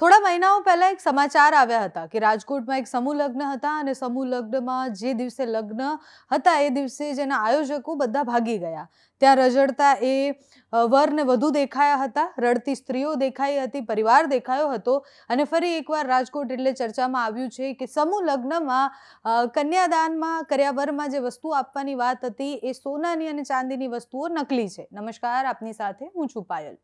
થોડા મહિનાઓ પહેલાં એક સમાચાર આવ્યા હતા કે રાજકોટમાં એક સમૂહ લગ્ન હતા અને સમૂહ લગ્નમાં જે દિવસે લગ્ન હતા એ દિવસે જેના આયોજકો બધા ભાગી ગયા. ત્યાં રજડતા એ વરને વધુ દેખાયા હતા, રડતી સ્ત્રીઓ દેખાઈ હતી, પરિવાર દેખાયો હતો અને ફરી એકવાર રાજકોટ એટલે ચર્ચામાં આવ્યું છે કે સમૂહ લગ્નમાં કન્યાદાનમાં કર્યા વરમાં જે વસ્તુ આપવાની વાત હતી એ સોનાની અને ચાંદીની વસ્તુઓ નકલી છે. નમસ્કાર, આપની સાથે હું છું પાયલ.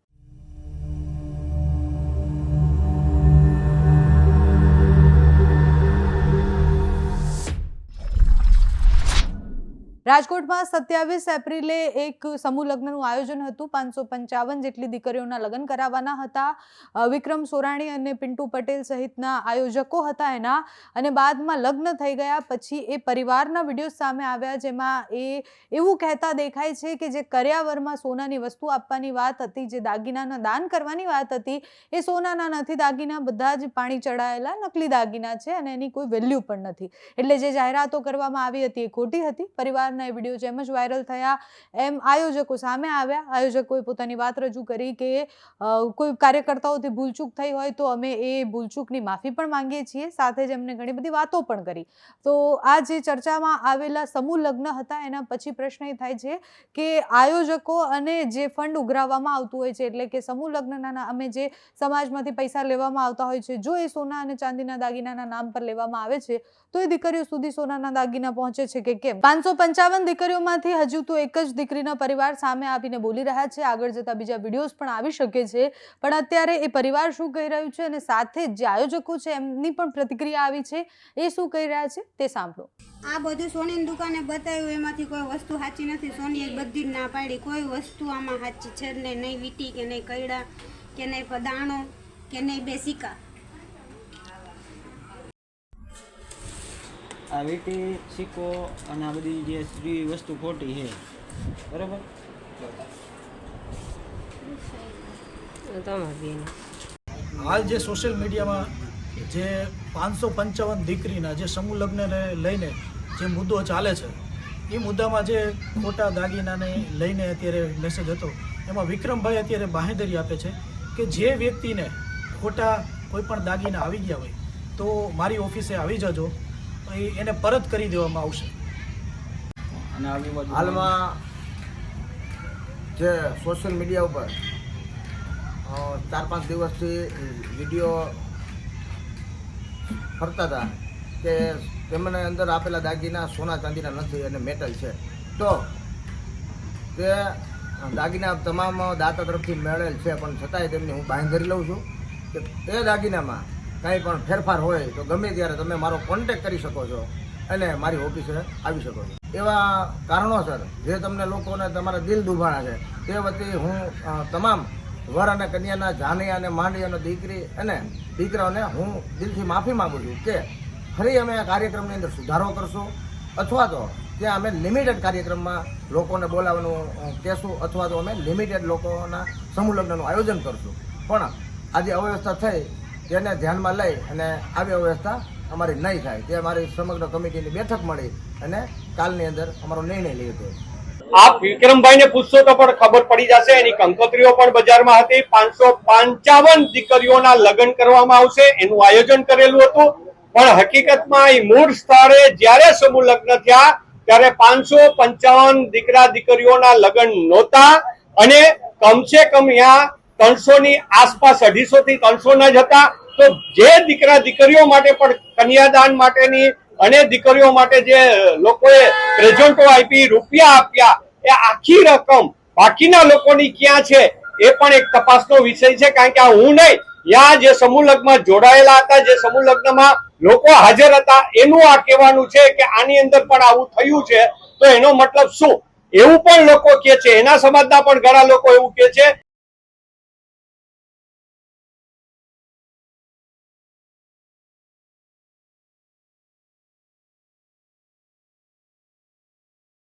રાજકોટમાં સત્યાવીસ એપ્રિલે એક સમૂહ લગ્નનું આયોજન હતું. પાંચસો પંચાવન જેટલી દીકરીઓના લગ્ન કરાવવાના હતા. વિક્રમ સોરાણી અને પિન્ટુ પટેલ સહિતના આયોજકો હતા એના. અને બાદમાં લગ્ન થઈ ગયા. પછી એ પરિવારના વીડિયો સામે આવ્યા, જેમાં એ એવું કહેતા દેખાય છે કે જે કર્યાવરમાં સોનાની વસ્તુ આપવાની વાત હતી, જે દાગીનાના દાન કરવાની વાત હતી, એ સોનાના નથી. દાગીના બધા જ પાણી ચડાયેલા નકલી દાગીના છે અને એની કોઈ વેલ્યુ પણ નથી. એટલે જે જાહેરાતો કરવામાં આવી હતી એ ખોટી હતી. પરિવારના એ વીડિયો જેમ જ વાયરલ થયા, એમ આયોજકો સામે આવ્યા. આયોજકોએ પોતાની વાત રજૂ કરી કે કોઈ કાર્યકર્તાઓથી ભૂલચૂક થઈ હોય તો અમે એ ભૂલચૂકની માફી પણ માંગીએ છીએ. સાથે જ એમને ઘણી બધી વાતો પણ કરી. તો આ જે ચર્ચામાં આવેલા સમૂહ લગ્ન હતા, એના પછી પ્રશ્ન એ થાય છે કે આયોજકો અને જે ફંડ ઉઘરાવવામાં આવતું હોય છે, એટલે કે સમૂહ લગ્નના અમે જે સમાજમાંથી પૈસા લેવામાં આવતા હોય છે, જો એ સોના અને ચાંદીના દાગીનાના નામ પર લેવામાં આવે છે, તો એ દીકરીઓ સુધી સોનાના દાગીના પહોંચે છે કે કેમ? પાંચસો પંચાવન દીકરીઓમાંથી હજુ તો એક જ દીકરીના પરિવાર સામે આવીને બોલી રહ્યા છે. આગળ જતા બીજા વિડીયોઝ પણ આવી શકે છે. પણ અત્યારે એ પરિવાર શું કહી રહ્યું છે અને સાથે જે આયોજકો છે એમની પણ પ્રતિક્રિયા આવી છે. એ શું કહી રહ્યા છે તે સાંભળો. આ બધું સોનીની દુકાને બતાવ્યું, એમાંથી કોઈ વસ્તુ સાચી નથી. સોનીએ બધી જ ના પાડી. કોઈ વસ્તુ આમાં સાચી છે ને નહીં. વીટી કે નહીં કૈડા કે નહીં પદાણો કે નહીં બે આ વીટી સિક્કો અને આ બધી જે સ્ત્રી વસ્તુ ખોટી છે. બરાબર? હાલ જે સોશિયલ મીડિયામાં જે પાંચસો પંચાવન દીકરીના જે સમૂહ લગ્નને લઈને જે મુદ્દો ચાલે છે એ મુદ્દામાં જે ખોટા દાગીનાને લઈને અત્યારે મેસેજ હતો એમાં વિક્રમભાઈ અત્યારે બાહેંધરી આપે છે કે જે વ્યક્તિને ખોટા કોઈ પણ દાગીના આવી ગયા હોય તો મારી ઓફિસે આવી જજો. એને પરત કરી દેવામાં આવશે. અને હાલમાં જે સોશિયલ મીડિયા ઉપર ચાર પાંચ દિવસથી વીડિયો ફરતા હતા કે તેમને અંદર આપેલા દાગીના સોના ચાંદીના નથી અને મેટલ છે. તો તે દાગીના તમામ દાતા તરફથી મેળેલ છે પણ છતાંય તેમની હું બાંહેધરી લઉં છું કે તે દાગીનામાં કાંઈ પણ ફેરફાર હોય તો ગમે ત્યારે તમે મારો કોન્ટેક કરી શકો છો અને મારી ઓફિસે આવી શકો છો. એવા કારણોસર જે તમને લોકોને તમારા દિલ દુભાણા છે, તે વતી હું તમામ વર અને કન્યાના જાનૈયા અને માંડી અને દીકરી અને દીકરાઓને હું દિલથી માફી માગું છું કે ફરી અમે આ કાર્યક્રમની અંદર સુધારો કરશું અથવા તો ત્યાં અમે લિમિટેડ કાર્યક્રમમાં લોકોને બોલાવવાનું કહેશું અથવા તો અમે લિમિટેડ લોકોના સમૂહ લગ્નનું આયોજન કરશું. પણ આજે અવ્યવસ્થા થઈ તેને ધ્યાનમાં લઈ અને આવી વ્યવસ્થા અમારી નહીં થાય. તે અમારી સમગ્ર કમિટીની બેઠક મળી અને કાલની અંદર અમારો નિર્ણય લીધો આપ વિક્રમભાઈ ને પૂછશો તો પણ ખબર પડી જશે. એની કંકોત્રીઓ પણ બજારમાં હતી. પાંચસો પંચાવન દીકરીઓના લગ્ન કરવામાં આવશે. એનું આયોજન કરેલું હતું. પણ હકીકતમાં એ મૂળ સ્થળે જ્યારે સમૂહ લગ્ન થયા, ત્યારે પાંચસો પંચાવન દીકરા દીકરીઓના લગ્ન નહોતા. અને કમસે કમ અહીંયા ત્રણસો ની આસપાસ અઢીસો થી ત્રણસો ના જ હતા તો જે દીકરા દીકરીઓ માટે પણ કન્યાદાન માટેની અને દીકરીઓ માટે જે લોકોએ પ્રેઝન્ટો આપી, રૂપિયા આપ્યા, એ આખી રકમ બાકીના લોકોની ક્યાં છે, એ પણ એક તપાસનો વિષય છે, કારણ કે આ હું નહીં ત્યાં જે સમૂહ લગ્નમાં જોડાયેલા હતા, જે સમૂહ લગ્નમાં લોકો હાજર હતા, એનું આ કહેવાનું છે કે આની અંદર પણ આવું થયું છે, તો એનો મતલબ શું? એવું પણ લોકો કે છે, એના સમાજના પણ ઘણા લોકો એવું કે છે